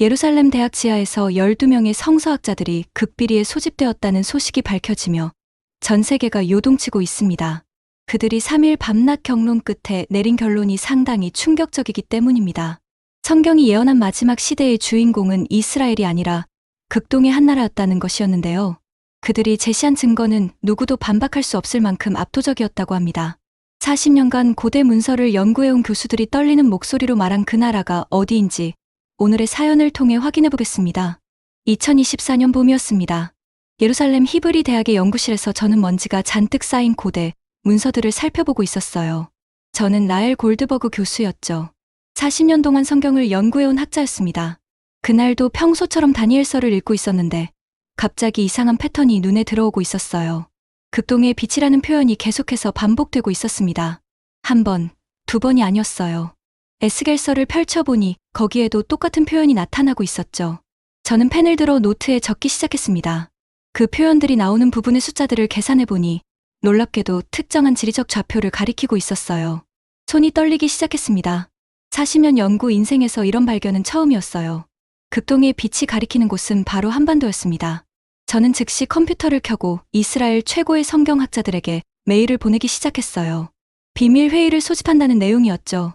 예루살렘 대학 지하에서 12명의 성서학자들이 극비리에 소집되었다는 소식이 밝혀지며 전 세계가 요동치고 있습니다. 그들이 3일 밤낮 경론 끝에 내린 결론이 상당히 충격적이기 때문입니다. 성경이 예언한 마지막 시대의 주인공은 이스라엘이 아니라 극동의 한 나라였다는 것이었는데요. 그들이 제시한 증거는 누구도 반박할 수 없을 만큼 압도적이었다고 합니다. 40년간 고대 문서를 연구해온 교수들이 떨리는 목소리로 말한 그 나라가 어디인지 오늘의 사연을 통해 확인해 보겠습니다. 2024년 봄이었습니다. 예루살렘 히브리 대학의 연구실에서 저는 먼지가 잔뜩 쌓인 고대 문서들을 살펴보고 있었어요. 저는 라엘 골드버그 교수였죠. 40년 동안 성경을 연구해온 학자였습니다. 그날도 평소처럼 다니엘서를 읽고 있었는데 갑자기 이상한 패턴이 눈에 들어오고 있었어요. 극동의 빛이라는 표현이 계속해서 반복되고 있었습니다. 한 번, 두 번이 아니었어요. 에스겔서를 펼쳐보니 거기에도 똑같은 표현이 나타나고 있었죠. 저는 펜을 들어 노트에 적기 시작했습니다. 그 표현들이 나오는 부분의 숫자들을 계산해보니 놀랍게도 특정한 지리적 좌표를 가리키고 있었어요. 손이 떨리기 시작했습니다. 40년 연구 인생에서 이런 발견은 처음이었어요. 극동의 빛이 가리키는 곳은 바로 한반도였습니다. 저는 즉시 컴퓨터를 켜고 이스라엘 최고의 성경학자들에게 메일을 보내기 시작했어요. 비밀 회의를 소집한다는 내용이었죠.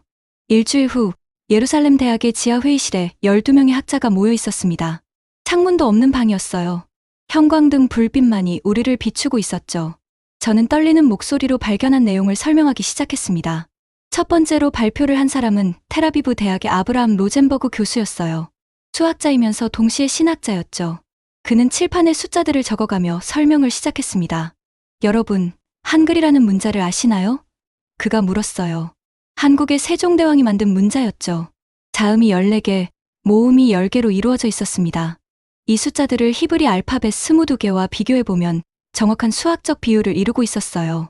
일주일 후 예루살렘 대학의 지하 회의실에 12명의 학자가 모여 있었습니다. 창문도 없는 방이었어요. 형광등 불빛만이 우리를 비추고 있었죠. 저는 떨리는 목소리로 발견한 내용을 설명하기 시작했습니다. 첫 번째로 발표를 한 사람은 테라비브 대학의 아브라함 로젠버그 교수였어요. 수학자이면서 동시에 신학자였죠. 그는 칠판에 숫자들을 적어가며 설명을 시작했습니다. 여러분, 한글이라는 문자를 아시나요? 그가 물었어요. 한국의 세종대왕이 만든 문자였죠. 자음이 14개, 모음이 10개로 이루어져 있었습니다. 이 숫자들을 히브리 알파벳 22개와 비교해보면 정확한 수학적 비율을 이루고 있었어요.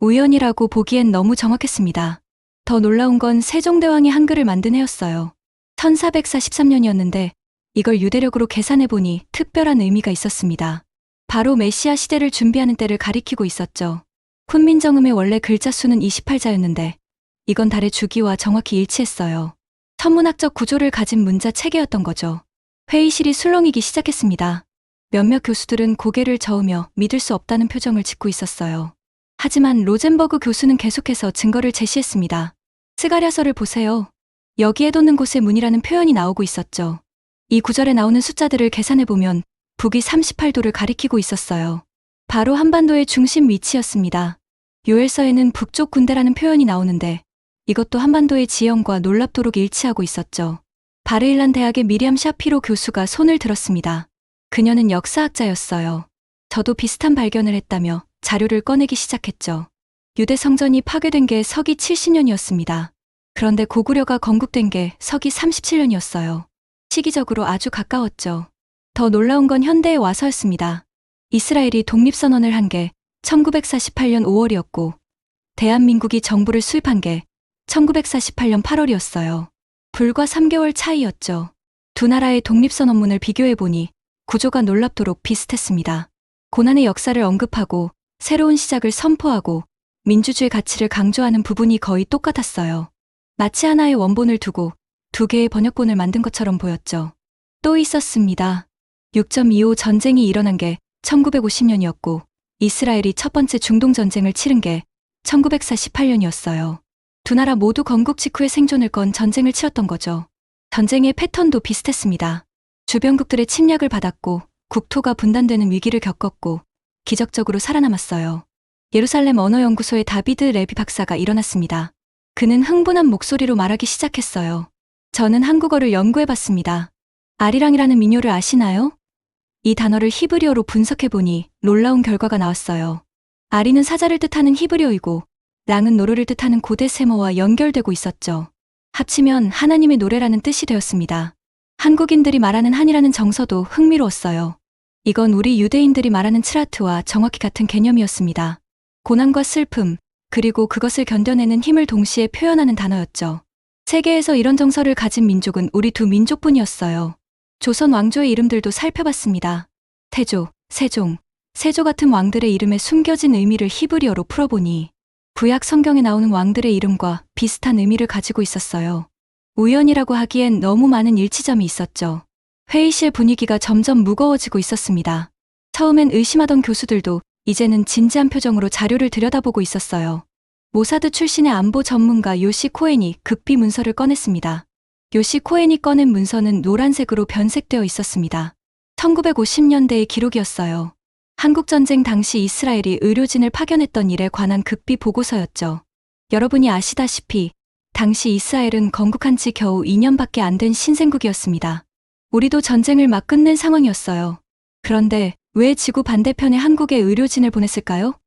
우연이라고 보기엔 너무 정확했습니다. 더 놀라운 건 세종대왕이 한글을 만든 해였어요. 1443년이었는데 이걸 유대력으로 계산해보니 특별한 의미가 있었습니다. 바로 메시아 시대를 준비하는 때를 가리키고 있었죠. 훈민정음의 원래 글자 수는 28자였는데 이건 달의 주기와 정확히 일치했어요. 천문학적 구조를 가진 문자 체계였던 거죠. 회의실이 술렁이기 시작했습니다. 몇몇 교수들은 고개를 저으며 믿을 수 없다는 표정을 짓고 있었어요. 하지만 로젠버그 교수는 계속해서 증거를 제시했습니다. 스가랴서를 보세요. 여기에 돋는 곳에 문이라는 표현이 나오고 있었죠. 이 구절에 나오는 숫자들을 계산해보면 북이 38도를 가리키고 있었어요. 바로 한반도의 중심 위치였습니다. 요엘서에는 북쪽 군대라는 표현이 나오는데 이것도 한반도의 지형과 놀랍도록 일치하고 있었죠. 바르일란 대학의 미리암 샤피로 교수가 손을 들었습니다. 그녀는 역사학자였어요. 저도 비슷한 발견을 했다며 자료를 꺼내기 시작했죠. 유대 성전이 파괴된 게 서기 70년이었습니다. 그런데 고구려가 건국된 게 서기 37년이었어요. 시기적으로 아주 가까웠죠. 더 놀라운 건 현대에 와서였습니다. 이스라엘이 독립선언을 한 게 1948년 5월이었고, 대한민국이 정부를 수입한 게 1948년 8월이었어요. 불과 3개월 차이였죠. 두 나라의 독립선언문을 비교해보니 구조가 놀랍도록 비슷했습니다. 고난의 역사를 언급하고 새로운 시작을 선포하고 민주주의 가치를 강조하는 부분이 거의 똑같았어요. 마치 하나의 원본을 두고 두 개의 번역본을 만든 것처럼 보였죠. 또 있었습니다. 6.25 전쟁이 일어난 게 1950년이었고 이스라엘이 첫 번째 중동 전쟁을 치른 게 1948년이었어요. 두 나라 모두 건국 직후에 생존을 건 전쟁을 치렀던 거죠. 전쟁의 패턴도 비슷했습니다. 주변국들의 침략을 받았고 국토가 분단되는 위기를 겪었고 기적적으로 살아남았어요. 예루살렘 언어연구소의 다비드 레비 박사가 일어났습니다. 그는 흥분한 목소리로 말하기 시작했어요. 저는 한국어를 연구해봤습니다. 아리랑이라는 민요를 아시나요? 이 단어를 히브리어로 분석해보니 놀라운 결과가 나왔어요. 아리는 사자를 뜻하는 히브리어이고 랑은 노래를 뜻하는 고대 세모와 연결되고 있었죠. 합치면 하나님의 노래라는 뜻이 되었습니다. 한국인들이 말하는 한이라는 정서도 흥미로웠어요. 이건 우리 유대인들이 말하는 츠라트와 정확히 같은 개념이었습니다. 고난과 슬픔, 그리고 그것을 견뎌내는 힘을 동시에 표현하는 단어였죠. 세계에서 이런 정서를 가진 민족은 우리 두 민족뿐이었어요. 조선 왕조의 이름들도 살펴봤습니다. 태조, 세종, 세조 같은 왕들의 이름에 숨겨진 의미를 히브리어로 풀어보니 구약 성경에 나오는 왕들의 이름과 비슷한 의미를 가지고 있었어요. 우연이라고 하기엔 너무 많은 일치점이 있었죠. 회의실 분위기가 점점 무거워지고 있었습니다. 처음엔 의심하던 교수들도 이제는 진지한 표정으로 자료를 들여다보고 있었어요. 모사드 출신의 안보 전문가 요시 코엔이 극비 문서를 꺼냈습니다. 요시 코엔이 꺼낸 문서는 노란색으로 변색되어 있었습니다. 1950년대의 기록이었어요. 한국전쟁 당시 이스라엘이 의료진을 파견했던 일에 관한 극비 보고서였죠. 여러분이 아시다시피 당시 이스라엘은 건국한 지 겨우 2년밖에 안 된 신생국이었습니다. 우리도 전쟁을 막 끝낸 상황이었어요. 그런데 왜 지구 반대편에 한국에 의료진을 보냈을까요?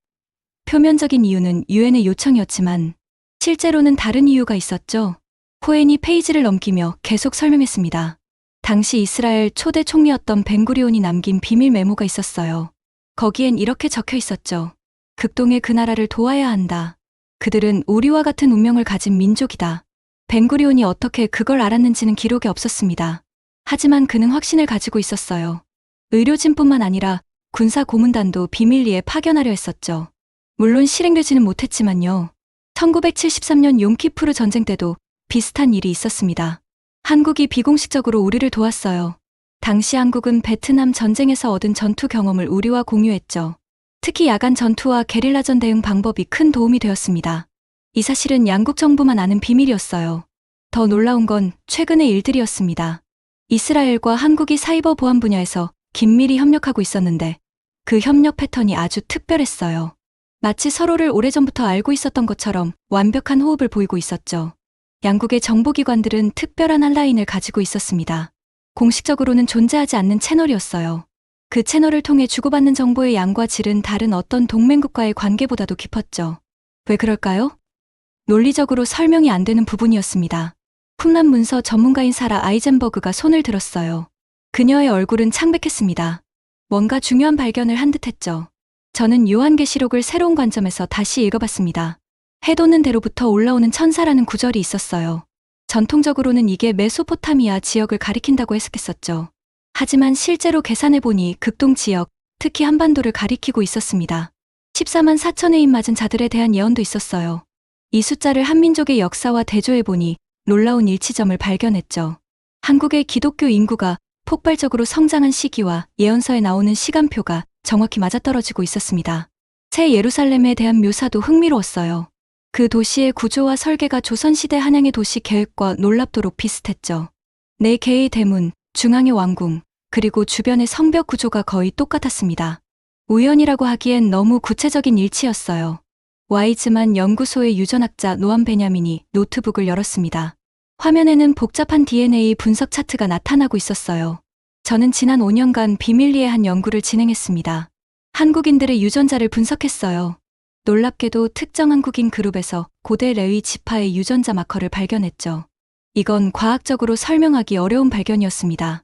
표면적인 이유는 유엔의 요청이었지만 실제로는 다른 이유가 있었죠. 코엔이 페이지를 넘기며 계속 설명했습니다. 당시 이스라엘 초대 총리였던 벤구리온이 남긴 비밀 메모가 있었어요. 거기엔 이렇게 적혀 있었죠. 극동의 그 나라를 도와야 한다. 그들은 우리와 같은 운명을 가진 민족이다. 벤구리온이 어떻게 그걸 알았는지는 기록에 없었습니다. 하지만 그는 확신을 가지고 있었어요. 의료진뿐만 아니라 군사 고문단도 비밀리에 파견하려 했었죠. 물론 실행되지는 못했지만요. 1973년 용키푸르 전쟁 때도 비슷한 일이 있었습니다. 한국이 비공식적으로 우리를 도왔어요. 당시 한국은 베트남 전쟁에서 얻은 전투 경험을 우리와 공유했죠. 특히 야간 전투와 게릴라전 대응 방법이 큰 도움이 되었습니다. 이 사실은 양국 정부만 아는 비밀이었어요. 더 놀라운 건 최근의 일들이었습니다. 이스라엘과 한국이 사이버 보안 분야에서 긴밀히 협력하고 있었는데 그 협력 패턴이 아주 특별했어요. 마치 서로를 오래전부터 알고 있었던 것처럼 완벽한 호흡을 보이고 있었죠. 양국의 정보기관들은 특별한 한라인을 가지고 있었습니다. 공식적으로는 존재하지 않는 채널이었어요. 그 채널을 통해 주고받는 정보의 양과 질은 다른 어떤 동맹국과의 관계보다도 깊었죠. 왜 그럴까요? 논리적으로 설명이 안 되는 부분이었습니다. 쿰란 문서 전문가인 사라 아이젠버그가 손을 들었어요. 그녀의 얼굴은 창백했습니다. 뭔가 중요한 발견을 한 듯했죠. 저는 요한계시록을 새로운 관점에서 다시 읽어봤습니다. 해돋는 대로부터 올라오는 천사라는 구절이 있었어요. 전통적으로는 이게 메소포타미아 지역을 가리킨다고 해석했었죠. 하지만 실제로 계산해보니 극동 지역, 특히 한반도를 가리키고 있었습니다. 14만 4천에 입 맞은 자들에 대한 예언도 있었어요. 이 숫자를 한민족의 역사와 대조해보니 놀라운 일치점을 발견했죠. 한국의 기독교 인구가 폭발적으로 성장한 시기와 예언서에 나오는 시간표가 정확히 맞아떨어지고 있었습니다. 새 예루살렘에 대한 묘사도 흥미로웠어요. 그 도시의 구조와 설계가 조선시대 한양의 도시 계획과 놀랍도록 비슷했죠. 네 개의 대문, 중앙의 왕궁, 그리고 주변의 성벽 구조가 거의 똑같았습니다. 우연이라고 하기엔 너무 구체적인 일치였어요. 와이즈만 연구소의 유전학자 노암 베냐민이 노트북을 열었습니다. 화면에는 복잡한 DNA 분석 차트가 나타나고 있었어요. 저는 지난 5년간 비밀리에 한 연구를 진행했습니다. 한국인들의 유전자를 분석했어요. 놀랍게도 특정 한국인 그룹에서 고대 레위 지파의 유전자 마커를 발견했죠. 이건 과학적으로 설명하기 어려운 발견이었습니다.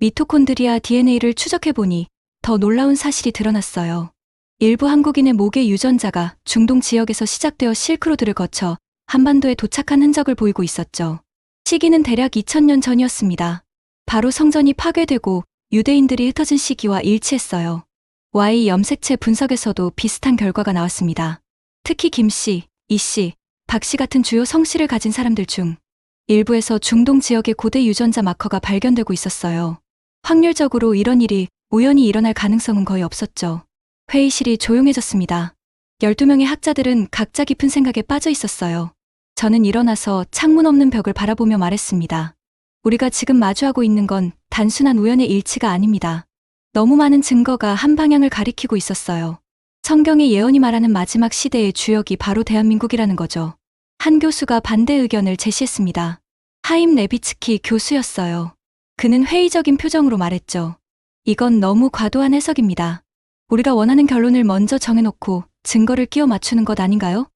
미토콘드리아 DNA를 추적해보니 더 놀라운 사실이 드러났어요. 일부 한국인의 목의 유전자가 중동 지역에서 시작되어 실크로드를 거쳐 한반도에 도착한 흔적을 보이고 있었죠. 시기는 대략 2000년 전이었습니다. 바로 성전이 파괴되고 유대인들이 흩어진 시기와 일치했어요. Y 염색체 분석에서도 비슷한 결과가 나왔습니다. 특히 김 씨, 이 씨, 박 씨 같은 주요 성씨를 가진 사람들 중 일부에서 중동 지역의 고대 유전자 마커가 발견되고 있었어요. 확률적으로 이런 일이 우연히 일어날 가능성은 거의 없었죠. 회의실이 조용해졌습니다. 12명의 학자들은 각자 깊은 생각에 빠져 있었어요. 저는 일어나서 창문 없는 벽을 바라보며 말했습니다. 우리가 지금 마주하고 있는 건 단순한 우연의 일치가 아닙니다. 너무 많은 증거가 한 방향을 가리키고 있었어요. 성경의 예언이 말하는 마지막 시대의 주역이 바로 대한민국이라는 거죠. 한 교수가 반대 의견을 제시했습니다. 하임 레비츠키 교수였어요. 그는 회의적인 표정으로 말했죠. 이건 너무 과도한 해석입니다. 우리가 원하는 결론을 먼저 정해놓고 증거를 끼워 맞추는 것 아닌가요?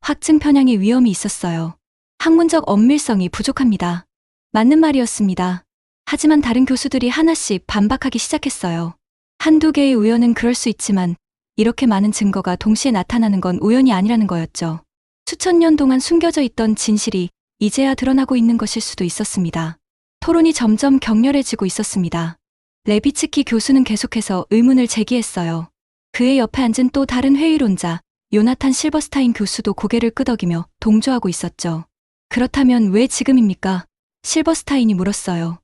확증 편향의 위험이 있었어요. 학문적 엄밀성이 부족합니다. 맞는 말이었습니다. 하지만 다른 교수들이 하나씩 반박하기 시작했어요. 한두 개의 우연은 그럴 수 있지만 이렇게 많은 증거가 동시에 나타나는 건 우연이 아니라는 거였죠. 수천 년 동안 숨겨져 있던 진실이 이제야 드러나고 있는 것일 수도 있었습니다. 토론이 점점 격렬해지고 있었습니다. 레비츠키 교수는 계속해서 의문을 제기했어요. 그의 옆에 앉은 또 다른 회의론자, 요나탄 실버스타인 교수도 고개를 끄덕이며 동조하고 있었죠. 그렇다면 왜 지금입니까? 실버스타인이 물었어요.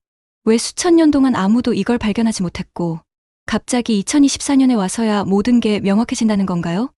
왜 수천 년 동안 아무도 이걸 발견하지 못했고, 갑자기 2024년에 와서야 모든 게 명확해진다는 건가요?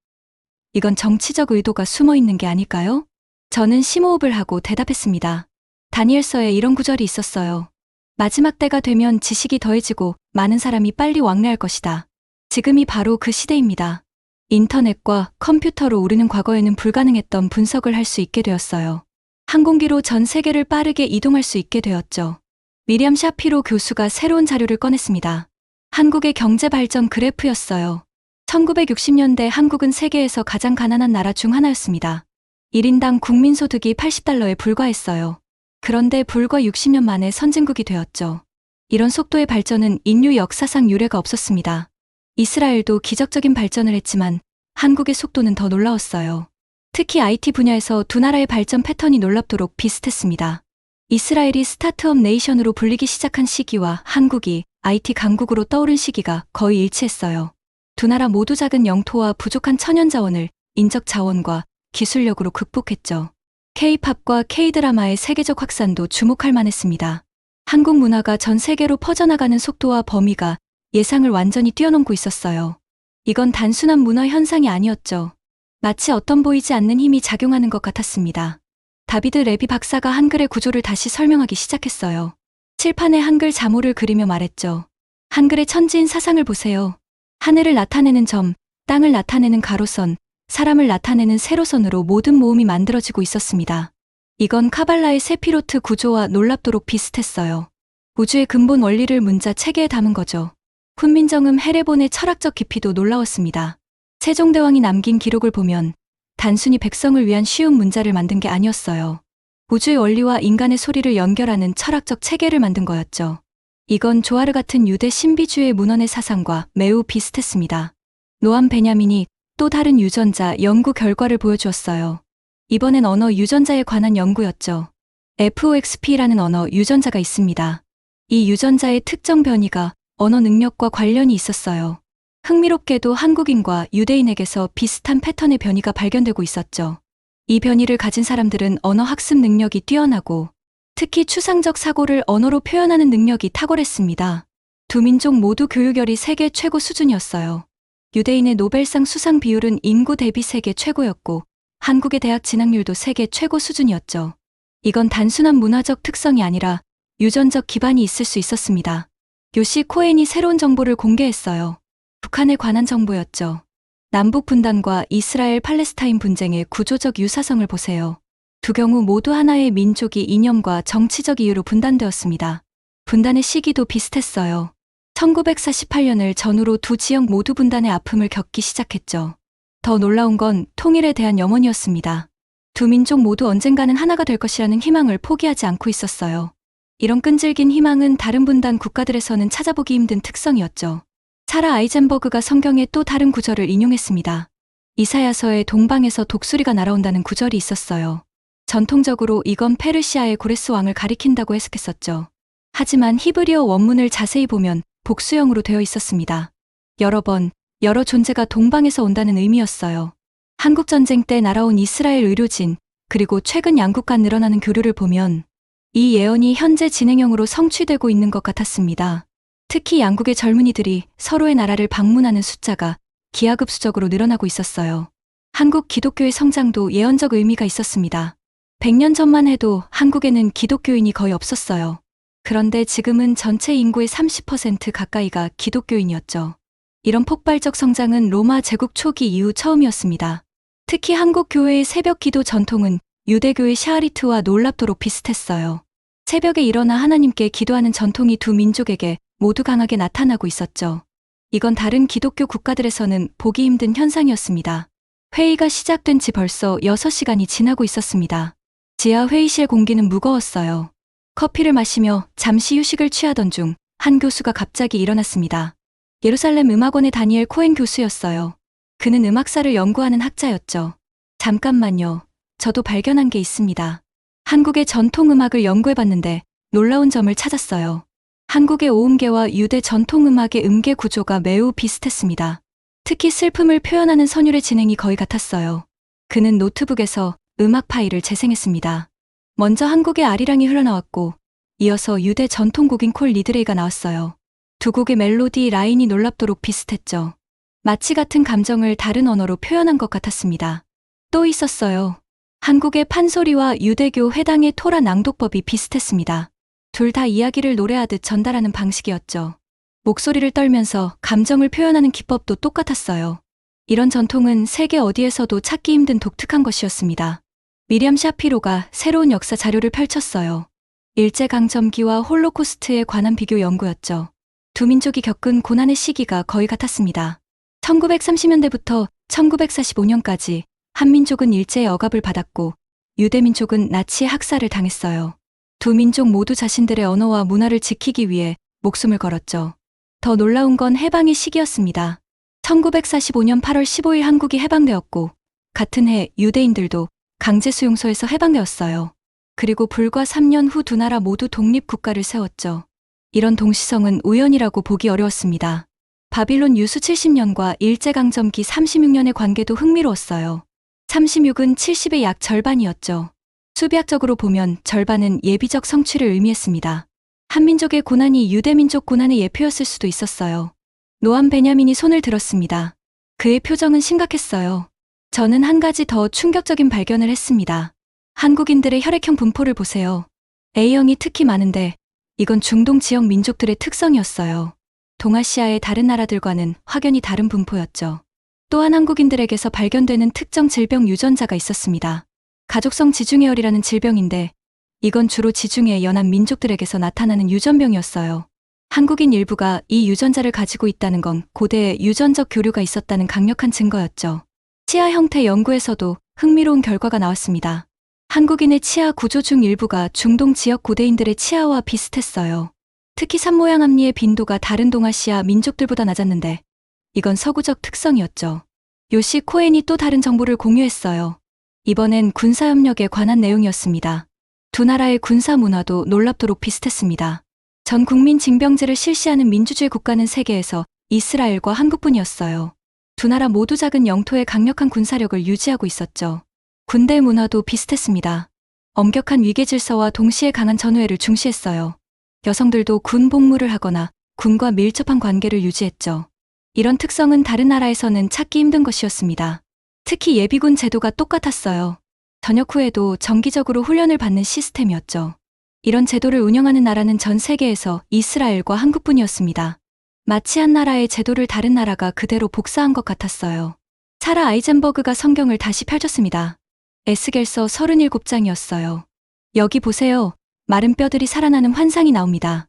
이건 정치적 의도가 숨어 있는 게 아닐까요? 저는 심호흡을 하고 대답했습니다. 다니엘서에 이런 구절이 있었어요. 마지막 때가 되면 지식이 더해지고 많은 사람이 빨리 왕래할 것이다. 지금이 바로 그 시대입니다. 인터넷과 컴퓨터로 우리는 과거에는 불가능했던 분석을 할 수 있게 되었어요. 항공기로 전 세계를 빠르게 이동할 수 있게 되었죠. 미리암 샤피로 교수가 새로운 자료를 꺼냈습니다. 한국의 경제 발전 그래프였어요. 1960년대 한국은 세계에서 가장 가난한 나라 중 하나였습니다. 1인당 국민소득이 80달러에 불과했어요. 그런데 불과 60년 만에 선진국이 되었죠. 이런 속도의 발전은 인류 역사상 유례가 없었습니다. 이스라엘도 기적적인 발전을 했지만 한국의 속도는 더 놀라웠어요. 특히 IT 분야에서 두 나라의 발전 패턴이 놀랍도록 비슷했습니다. 이스라엘이 스타트업 네이션으로 불리기 시작한 시기와 한국이 IT 강국으로 떠오른 시기가 거의 일치했어요. 두 나라 모두 작은 영토와 부족한 천연 자원을 인적 자원과 기술력으로 극복했죠. K-팝과 K-드라마의 세계적 확산도 주목할 만했습니다. 한국 문화가 전 세계로 퍼져나가는 속도와 범위가 예상을 완전히 뛰어넘고 있었어요. 이건 단순한 문화 현상이 아니었죠. 마치 어떤 보이지 않는 힘이 작용하는 것 같았습니다. 다비드 레비 박사가 한글의 구조를 다시 설명하기 시작했어요. 칠판에 한글 자모를 그리며 말했죠. 한글의 천지인 사상을 보세요. 하늘을 나타내는 점, 땅을 나타내는 가로선, 사람을 나타내는 세로선으로 모든 모음이 만들어지고 있었습니다. 이건 카발라의 세피로트 구조와 놀랍도록 비슷했어요. 우주의 근본 원리를 문자 체계에 담은 거죠. 훈민정음 헤레본의 철학적 깊이도 놀라웠습니다. 세종대왕이 남긴 기록을 보면 단순히 백성을 위한 쉬운 문자를 만든 게 아니었어요. 우주의 원리와 인간의 소리를 연결하는 철학적 체계를 만든 거였죠. 이건 조아르 같은 유대 신비주의 문헌의 사상과 매우 비슷했습니다. 노암 베냐민이 또 다른 유전자 연구 결과를 보여주었어요. 이번엔 언어 유전자에 관한 연구였죠. FOXP라는 언어 유전자가 있습니다. 이 유전자의 특정 변이가 언어 능력과 관련이 있었어요. 흥미롭게도 한국인과 유대인에게서 비슷한 패턴의 변이가 발견되고 있었죠. 이 변이를 가진 사람들은 언어 학습 능력이 뛰어나고 특히 추상적 사고를 언어로 표현하는 능력이 탁월했습니다. 두 민족 모두 교육열이 세계 최고 수준이었어요. 유대인의 노벨상 수상 비율은 인구 대비 세계 최고였고 한국의 대학 진학률도 세계 최고 수준이었죠. 이건 단순한 문화적 특성이 아니라 유전적 기반이 있을 수 있었습니다. 요시 코엔이 새로운 정보를 공개했어요. 북한에 관한 정보였죠. 남북 분단과 이스라엘 팔레스타인 분쟁의 구조적 유사성을 보세요. 두 경우 모두 하나의 민족이 이념과 정치적 이유로 분단되었습니다. 분단의 시기도 비슷했어요. 1948년을 전후로 두 지역 모두 분단의 아픔을 겪기 시작했죠. 더 놀라운 건 통일에 대한 염원이었습니다. 두 민족 모두 언젠가는 하나가 될 것이라는 희망을 포기하지 않고 있었어요. 이런 끈질긴 희망은 다른 분단 국가들에서는 찾아보기 힘든 특성이었죠. 사라 아이젠버그가 성경의 또 다른 구절을 인용했습니다. 이사야서의 동방에서 독수리가 날아온다는 구절이 있었어요. 전통적으로 이건 페르시아의 고레스 왕을 가리킨다고 해석했었죠. 하지만 히브리어 원문을 자세히 보면 복수형으로 되어 있었습니다. 여러 번, 여러 존재가 동방에서 온다는 의미였어요. 한국전쟁 때 날아온 이스라엘 의료진, 그리고 최근 양국 간 늘어나는 교류를 보면 이 예언이 현재 진행형으로 성취되고 있는 것 같았습니다. 특히 양국의 젊은이들이 서로의 나라를 방문하는 숫자가 기하급수적으로 늘어나고 있었어요. 한국 기독교의 성장도 예언적 의미가 있었습니다. 100년 전만 해도 한국에는 기독교인이 거의 없었어요. 그런데 지금은 전체 인구의 30% 가까이가 기독교인이었죠. 이런 폭발적 성장은 로마 제국 초기 이후 처음이었습니다. 특히 한국 교회의 새벽 기도 전통은 유대교의 샤리트와 놀랍도록 비슷했어요. 새벽에 일어나 하나님께 기도하는 전통이 두 민족에게 모두 강하게 나타나고 있었죠. 이건 다른 기독교 국가들에서는 보기 힘든 현상이었습니다. 회의가 시작된 지 벌써 6시간이 지나고 있었습니다. 지하 회의실 공기는 무거웠어요. 커피를 마시며 잠시 휴식을 취하던 중 한 교수가 갑자기 일어났습니다. 예루살렘 음악원의 다니엘 코엔 교수였어요. 그는 음악사를 연구하는 학자였죠. 잠깐만요. 저도 발견한 게 있습니다. 한국의 전통 음악을 연구해봤는데 놀라운 점을 찾았어요. 한국의 오음계와 유대 전통 음악의 음계 구조가 매우 비슷했습니다. 특히 슬픔을 표현하는 선율의 진행이 거의 같았어요. 그는 노트북에서 음악 파일을 재생했습니다. 먼저 한국의 아리랑이 흘러나왔고 이어서 유대 전통곡인 콜 리드레이가 나왔어요. 두 곡의 멜로디 라인이 놀랍도록 비슷했죠. 마치 같은 감정을 다른 언어로 표현한 것 같았습니다. 또 있었어요. 한국의 판소리와 유대교 회당의 토라 낭독법이 비슷했습니다. 둘 다 이야기를 노래하듯 전달하는 방식이었죠. 목소리를 떨면서 감정을 표현하는 기법도 똑같았어요. 이런 전통은 세계 어디에서도 찾기 힘든 독특한 것이었습니다. 미리암 샤피로가 새로운 역사 자료를 펼쳤어요. 일제강점기와 홀로코스트에 관한 비교 연구였죠. 두 민족이 겪은 고난의 시기가 거의 같았습니다. 1930년대부터 1945년까지 한민족은 일제의 억압을 받았고 유대민족은 나치의 학살을 당했어요. 두 민족 모두 자신들의 언어와 문화를 지키기 위해 목숨을 걸었죠. 더 놀라운 건 해방의 시기였습니다. 1945년 8월 15일 한국이 해방되었고 같은 해 유대인들도 강제 수용소에서 해방되었어요. 그리고 불과 3년 후 두 나라 모두 독립 국가를 세웠죠. 이런 동시성은 우연이라고 보기 어려웠습니다. 바빌론 유수 70년과 일제강점기 36년의 관계도 흥미로웠어요. 36은 70의 약 절반이었죠. 수비학적으로 보면 절반은 예비적 성취를 의미했습니다. 한민족의 고난이 유대민족 고난의 예표였을 수도 있었어요. 노암 베냐민이 손을 들었습니다. 그의 표정은 심각했어요. 저는 한 가지 더 충격적인 발견을 했습니다. 한국인들의 혈액형 분포를 보세요. A형이 특히 많은데 이건 중동 지역 민족들의 특성이었어요. 동아시아의 다른 나라들과는 확연히 다른 분포였죠. 또한 한국인들에게서 발견되는 특정 질병 유전자가 있었습니다. 가족성 지중해열이라는 질병인데 이건 주로 지중해 연안 민족들에게서 나타나는 유전병이었어요. 한국인 일부가 이 유전자를 가지고 있다는 건 고대에 유전적 교류가 있었다는 강력한 증거였죠. 치아 형태 연구에서도 흥미로운 결과가 나왔습니다. 한국인의 치아 구조 중 일부가 중동 지역 고대인들의 치아와 비슷했어요. 특히 산모양 앞니의 빈도가 다른 동아시아 민족들보다 낮았는데 이건 서구적 특성이었죠. 요시 코엔이 또 다른 정보를 공유했어요. 이번엔 군사협력에 관한 내용이었습니다. 두 나라의 군사 문화도 놀랍도록 비슷했습니다. 전 국민 징병제를 실시하는 민주주의 국가는 세계에서 이스라엘과 한국뿐이었어요. 두 나라 모두 작은 영토에 강력한 군사력을 유지하고 있었죠. 군대 문화도 비슷했습니다. 엄격한 위계 질서와 동시에 강한 전우회를 중시했어요. 여성들도 군 복무를 하거나 군과 밀접한 관계를 유지했죠. 이런 특성은 다른 나라에서는 찾기 힘든 것이었습니다. 특히 예비군 제도가 똑같았어요. 전역 후에도 정기적으로 훈련을 받는 시스템이었죠. 이런 제도를 운영하는 나라는 전 세계에서 이스라엘과 한국뿐이었습니다. 마치 한 나라의 제도를 다른 나라가 그대로 복사한 것 같았어요. 사라 아이젠버그가 성경을 다시 펼쳤습니다. 에스겔서 37장이었어요. 여기 보세요. 마른 뼈들이 살아나는 환상이 나옵니다.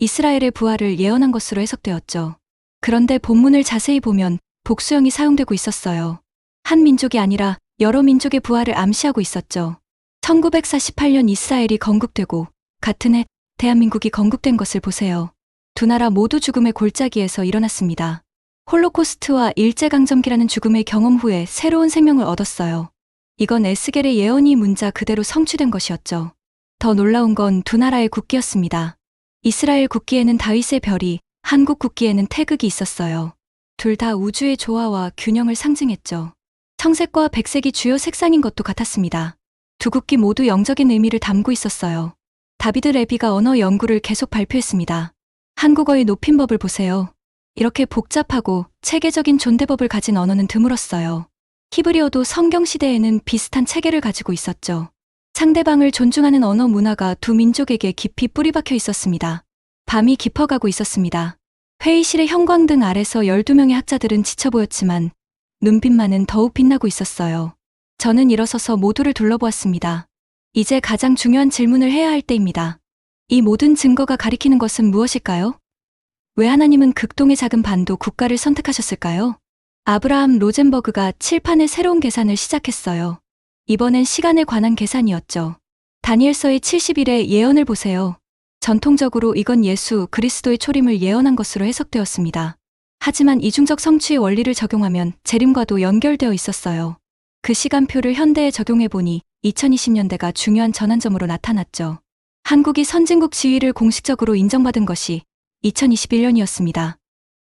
이스라엘의 부활을 예언한 것으로 해석되었죠. 그런데 본문을 자세히 보면 복수형이 사용되고 있었어요. 한 민족이 아니라 여러 민족의 부활을 암시하고 있었죠. 1948년 이스라엘이 건국되고 같은 해 대한민국이 건국된 것을 보세요. 두 나라 모두 죽음의 골짜기에서 일어났습니다. 홀로코스트와 일제강점기라는 죽음의 경험 후에 새로운 생명을 얻었어요. 이건 에스겔의 예언이 문자 그대로 성취된 것이었죠. 더 놀라운 건 두 나라의 국기였습니다. 이스라엘 국기에는 다윗의 별이, 한국 국기에는 태극이 있었어요. 둘 다 우주의 조화와 균형을 상징했죠. 청색과 백색이 주요 색상인 것도 같았습니다. 두 국기 모두 영적인 의미를 담고 있었어요. 다비드 레비가 언어 연구를 계속 발표했습니다. 한국어의 높임법을 보세요. 이렇게 복잡하고 체계적인 존대법을 가진 언어는 드물었어요. 히브리어도 성경 시대에는 비슷한 체계를 가지고 있었죠. 상대방을 존중하는 언어 문화가 두 민족에게 깊이 뿌리박혀 있었습니다. 밤이 깊어가고 있었습니다. 회의실의 형광등 아래서 12명의 학자들은 지쳐 보였지만 눈빛만은 더욱 빛나고 있었어요. 저는 일어서서 모두를 둘러보았습니다. 이제 가장 중요한 질문을 해야 할 때입니다. 이 모든 증거가 가리키는 것은 무엇일까요? 왜 하나님은 극동의 작은 반도 국가를 선택하셨을까요? 아브라함 로젠버그가 칠판의 새로운 계산을 시작했어요. 이번엔 시간에 관한 계산이었죠. 다니엘서의 70일의 예언을 보세요. 전통적으로 이건 예수 그리스도의 초림을 예언한 것으로 해석되었습니다. 하지만 이중적 성취의 원리를 적용하면 재림과도 연결되어 있었어요. 그 시간표를 현대에 적용해보니 2020년대가 중요한 전환점으로 나타났죠. 한국이 선진국 지위를 공식적으로 인정받은 것이 2021년이었습니다.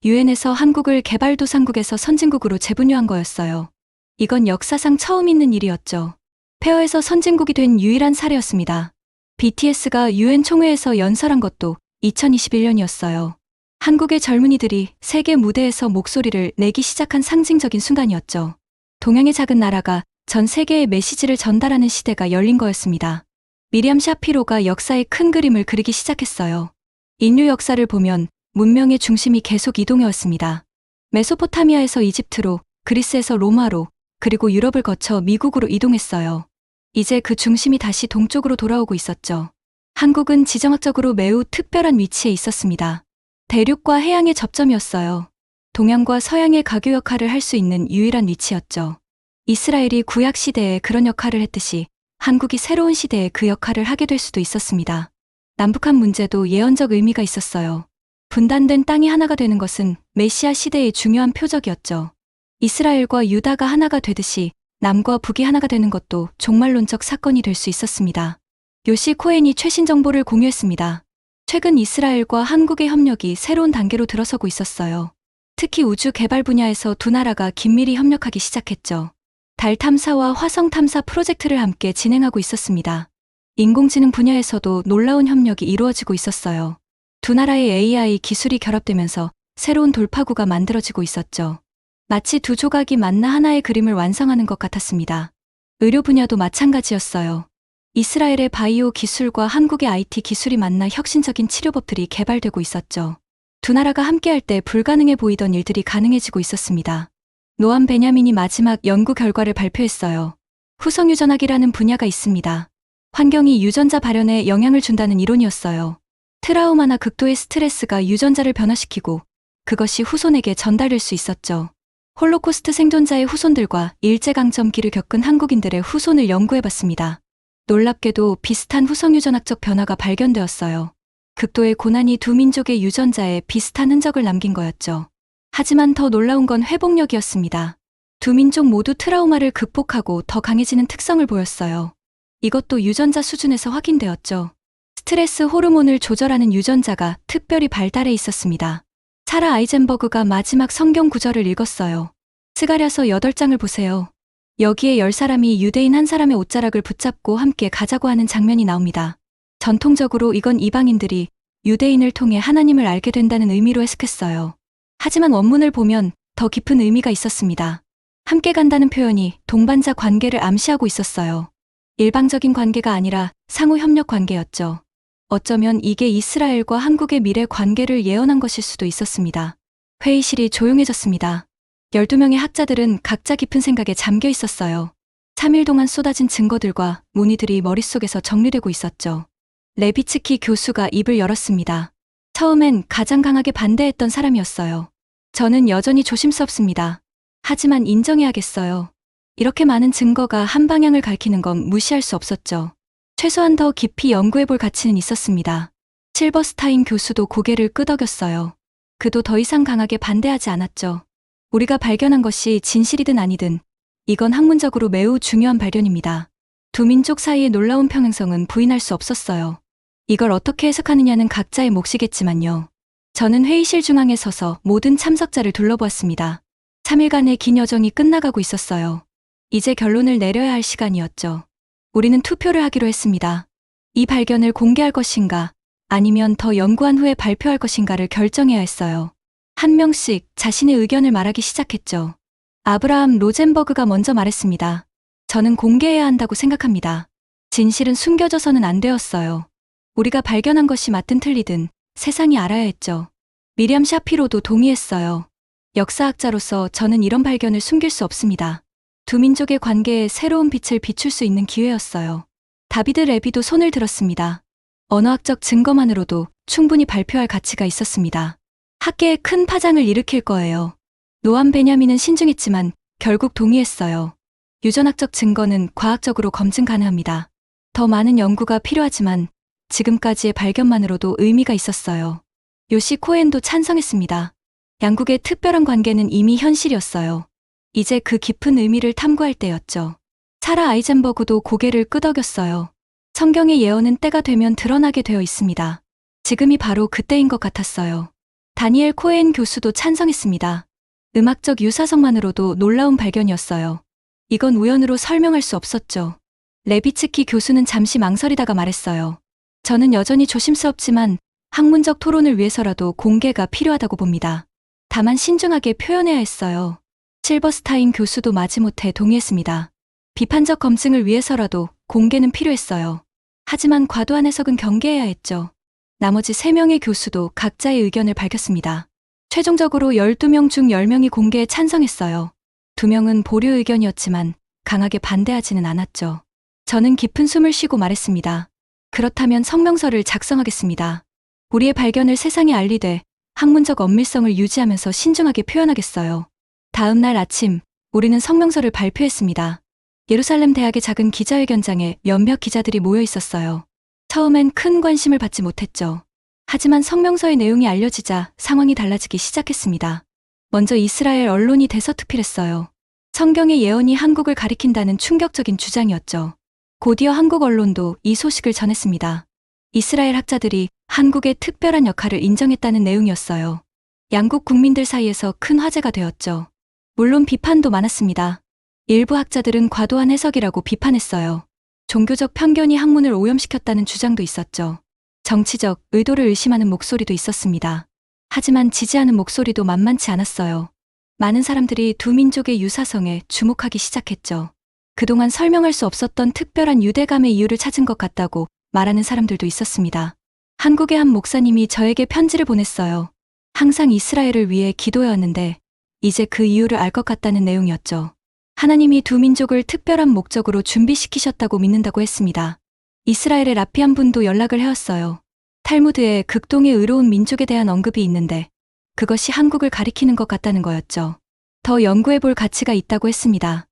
유엔에서 한국을 개발도상국에서 선진국으로 재분류한 거였어요. 이건 역사상 처음 있는 일이었죠. 폐허에서 선진국이 된 유일한 사례였습니다. BTS가 UN 총회에서 연설한 것도 2021년이었어요. 한국의 젊은이들이 세계 무대에서 목소리를 내기 시작한 상징적인 순간이었죠. 동양의 작은 나라가 전 세계에 메시지를 전달하는 시대가 열린 거였습니다. 미리암 샤피로가 역사의 큰 그림을 그리기 시작했어요. 인류 역사를 보면 문명의 중심이 계속 이동해 왔습니다. 메소포타미아에서 이집트로, 그리스에서 로마로, 그리고 유럽을 거쳐 미국으로 이동했어요. 이제 그 중심이 다시 동쪽으로 돌아오고 있었죠. 한국은 지정학적으로 매우 특별한 위치에 있었습니다. 대륙과 해양의 접점이었어요. 동양과 서양의 가교 역할을 할 수 있는 유일한 위치였죠. 이스라엘이 구약 시대에 그런 역할을 했듯이 한국이 새로운 시대에 그 역할을 하게 될 수도 있었습니다. 남북한 문제도 예언적 의미가 있었어요. 분단된 땅이 하나가 되는 것은 메시아 시대의 중요한 표적이었죠. 이스라엘과 유다가 하나가 되듯이 남과 북이 하나가 되는 것도 종말론적 사건이 될 수 있었습니다. 요시 코엔이 최신 정보를 공유했습니다. 최근 이스라엘과 한국의 협력이 새로운 단계로 들어서고 있었어요. 특히 우주 개발 분야에서 두 나라가 긴밀히 협력하기 시작했죠. 달 탐사와 화성 탐사 프로젝트를 함께 진행하고 있었습니다. 인공지능 분야에서도 놀라운 협력이 이루어지고 있었어요. 두 나라의 AI 기술이 결합되면서 새로운 돌파구가 만들어지고 있었죠. 마치 두 조각이 만나 하나의 그림을 완성하는 것 같았습니다. 의료 분야도 마찬가지였어요. 이스라엘의 바이오 기술과 한국의 IT 기술이 만나 혁신적인 치료법들이 개발되고 있었죠. 두 나라가 함께할 때 불가능해 보이던 일들이 가능해지고 있었습니다. 노암 베냐민이 마지막 연구 결과를 발표했어요. 후성 유전학이라는 분야가 있습니다. 환경이 유전자 발현에 영향을 준다는 이론이었어요. 트라우마나 극도의 스트레스가 유전자를 변화시키고 그것이 후손에게 전달될 수 있었죠. 홀로코스트 생존자의 후손들과 일제강점기를 겪은 한국인들의 후손을 연구해봤습니다. 놀랍게도 비슷한 후성 유전학적 변화가 발견되었어요. 극도의 고난이 두 민족의 유전자에 비슷한 흔적을 남긴 거였죠. 하지만 더 놀라운 건 회복력이었습니다. 두 민족 모두 트라우마를 극복하고 더 강해지는 특성을 보였어요. 이것도 유전자 수준에서 확인되었죠. 스트레스 호르몬을 조절하는 유전자가 특별히 발달해 있었습니다. 사라 아이젠버그가 마지막 성경 구절을 읽었어요. 스가랴서 8장을 보세요. 여기에 10사람이 유대인 한 사람의 옷자락을 붙잡고 함께 가자고 하는 장면이 나옵니다. 전통적으로 이건 이방인들이 유대인을 통해 하나님을 알게 된다는 의미로 해석했어요. 하지만 원문을 보면 더 깊은 의미가 있었습니다. 함께 간다는 표현이 동반자 관계를 암시하고 있었어요. 일방적인 관계가 아니라 상호 협력 관계였죠. 어쩌면 이게 이스라엘과 한국의 미래 관계를 예언한 것일 수도 있었습니다. 회의실이 조용해졌습니다. 12명의 학자들은 각자 깊은 생각에 잠겨 있었어요. 3일 동안 쏟아진 증거들과 문의들이 머릿속에서 정리되고 있었죠. 레비츠키 교수가 입을 열었습니다. 처음엔 가장 강하게 반대했던 사람이었어요. 저는 여전히 조심스럽습니다. 하지만 인정해야겠어요. 이렇게 많은 증거가 한 방향을 가리키는 건 무시할 수 없었죠. 최소한 더 깊이 연구해 볼 가치는 있었습니다. 실버스타인 교수도 고개를 끄덕였어요. 그도 더 이상 강하게 반대하지 않았죠. 우리가 발견한 것이 진실이든 아니든 이건 학문적으로 매우 중요한 발견입니다. 두 민족 사이의 놀라운 평행성은 부인할 수 없었어요. 이걸 어떻게 해석하느냐는 각자의 몫이겠지만요. 저는 회의실 중앙에 서서 모든 참석자를 둘러보았습니다. 3일간의 긴 여정이 끝나가고 있었어요. 이제 결론을 내려야 할 시간이었죠. 우리는 투표를 하기로 했습니다. 이 발견을 공개할 것인가, 아니면 더 연구한 후에 발표할 것인가를 결정해야 했어요. 한 명씩 자신의 의견을 말하기 시작했죠. 아브라함 로젠버그가 먼저 말했습니다. 저는 공개해야 한다고 생각합니다. 진실은 숨겨져서는 안 되었어요. 우리가 발견한 것이 맞든 틀리든 세상이 알아야 했죠. 미리암 샤피로도 동의했어요. 역사학자로서 저는 이런 발견을 숨길 수 없습니다. 두 민족의 관계에 새로운 빛을 비출 수 있는 기회였어요. 다비드 레비도 손을 들었습니다. 언어학적 증거만으로도 충분히 발표할 가치가 있었습니다. 학계에 큰 파장을 일으킬 거예요. 노암 베냐민은 신중했지만 결국 동의했어요. 유전학적 증거는 과학적으로 검증 가능합니다. 더 많은 연구가 필요하지만 지금까지의 발견만으로도 의미가 있었어요. 요시 코엔도 찬성했습니다. 양국의 특별한 관계는 이미 현실이었어요. 이제 그 깊은 의미를 탐구할 때였죠. 사라 아이젠버그도 고개를 끄덕였어요. 성경의 예언은 때가 되면 드러나게 되어 있습니다. 지금이 바로 그때인 것 같았어요. 다니엘 코엔 교수도 찬성했습니다. 음악적 유사성만으로도 놀라운 발견이었어요. 이건 우연으로 설명할 수 없었죠. 레비츠키 교수는 잠시 망설이다가 말했어요. 저는 여전히 조심스럽지만 학문적 토론을 위해서라도 공개가 필요하다고 봅니다. 다만 신중하게 표현해야 했어요. 실버스타인 교수도 마지못해 동의했습니다. 비판적 검증을 위해서라도 공개는 필요했어요. 하지만 과도한 해석은 경계해야 했죠. 나머지 3명의 교수도 각자의 의견을 밝혔습니다. 최종적으로 12명 중 10명이 공개에 찬성했어요. 2명은 보류 의견이었지만 강하게 반대하지는 않았죠. 저는 깊은 숨을 쉬고 말했습니다. 그렇다면 성명서를 작성하겠습니다. 우리의 발견을 세상에 알리되 학문적 엄밀성을 유지하면서 신중하게 표현하겠어요. 다음 날 아침, 우리는 성명서를 발표했습니다. 예루살렘 대학의 작은 기자회견장에 몇몇 기자들이 모여 있었어요. 처음엔 큰 관심을 받지 못했죠. 하지만 성명서의 내용이 알려지자 상황이 달라지기 시작했습니다. 먼저 이스라엘 언론이 대서특필했어요. 성경의 예언이 한국을 가리킨다는 충격적인 주장이었죠. 곧이어 한국 언론도 이 소식을 전했습니다. 이스라엘 학자들이 한국의 특별한 역할을 인정했다는 내용이었어요. 양국 국민들 사이에서 큰 화제가 되었죠. 물론 비판도 많았습니다. 일부 학자들은 과도한 해석이라고 비판했어요. 종교적 편견이 학문을 오염시켰다는 주장도 있었죠. 정치적 의도를 의심하는 목소리도 있었습니다. 하지만 지지하는 목소리도 만만치 않았어요. 많은 사람들이 두 민족의 유사성에 주목하기 시작했죠. 그동안 설명할 수 없었던 특별한 유대감의 이유를 찾은 것 같다고 말하는 사람들도 있었습니다. 한국의 한 목사님이 저에게 편지를 보냈어요. 항상 이스라엘을 위해 기도해왔는데 이제 그 이유를 알 것 같다는 내용이었죠. 하나님이 두 민족을 특별한 목적으로 준비시키셨다고 믿는다고 했습니다. 이스라엘의 라피안 분도 연락을 해왔어요. 탈무드에 극동의 의로운 민족에 대한 언급이 있는데 그것이 한국을 가리키는 것 같다는 거였죠. 더 연구해 볼 가치가 있다고 했습니다.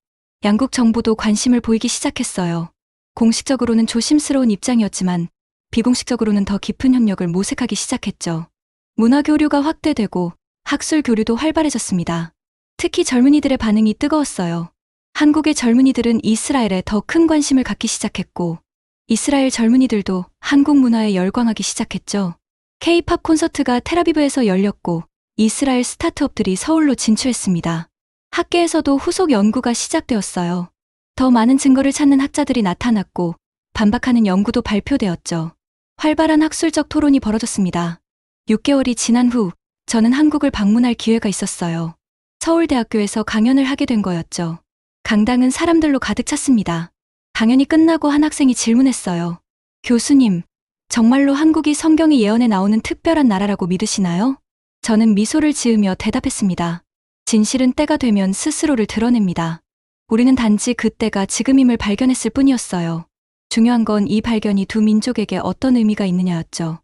양국 정부도 관심을 보이기 시작했어요. 공식적으로는 조심스러운 입장이었지만 비공식적으로는 더 깊은 협력을 모색하기 시작했죠. 문화 교류가 확대되고 학술 교류도 활발해졌습니다. 특히 젊은이들의 반응이 뜨거웠어요. 한국의 젊은이들은 이스라엘에 더 큰 관심을 갖기 시작했고 이스라엘 젊은이들도 한국 문화에 열광하기 시작했죠. K-팝 콘서트가 테라비브에서 열렸고 이스라엘 스타트업들이 서울로 진출했습니다. 학계에서도 후속 연구가 시작되었어요. 더 많은 증거를 찾는 학자들이 나타났고 반박하는 연구도 발표되었죠. 활발한 학술적 토론이 벌어졌습니다. 6개월이 지난 후 저는 한국을 방문할 기회가 있었어요. 서울대학교에서 강연을 하게 된 거였죠. 강당은 사람들로 가득 찼습니다. 강연이 끝나고 한 학생이 질문했어요. 교수님, 정말로 한국이 성경의 예언에 나오는 특별한 나라라고 믿으시나요? 저는 미소를 지으며 대답했습니다. 진실은 때가 되면 스스로를 드러냅니다. 우리는 단지 그때가 지금임을 발견했을 뿐이었어요. 중요한 건 이 발견이 두 민족에게 어떤 의미가 있느냐였죠.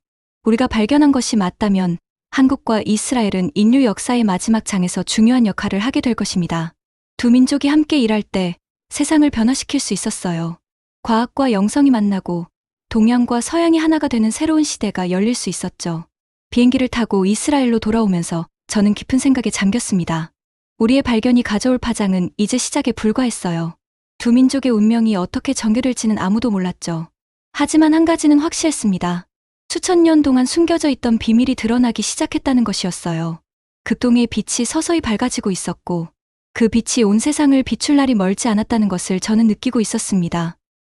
우리가 발견한 것이 맞다면 한국과 이스라엘은 인류 역사의 마지막 장에서 중요한 역할을 하게 될 것입니다. 두 민족이 함께 일할 때 세상을 변화시킬 수 있었어요. 과학과 영성이 만나고 동양과 서양이 하나가 되는 새로운 시대가 열릴 수 있었죠. 비행기를 타고 이스라엘로 돌아오면서 저는 깊은 생각에 잠겼습니다. 우리의 발견이 가져올 파장은 이제 시작에 불과했어요. 두 민족의 운명이 어떻게 전개될지는 아무도 몰랐죠. 하지만 한 가지는 확실했습니다. 수천 년 동안 숨겨져 있던 비밀이 드러나기 시작했다는 것이었어요. 극동의 빛이 서서히 밝아지고 있었고 그 빛이 온 세상을 비출 날이 멀지 않았다는 것을 저는 느끼고 있었습니다.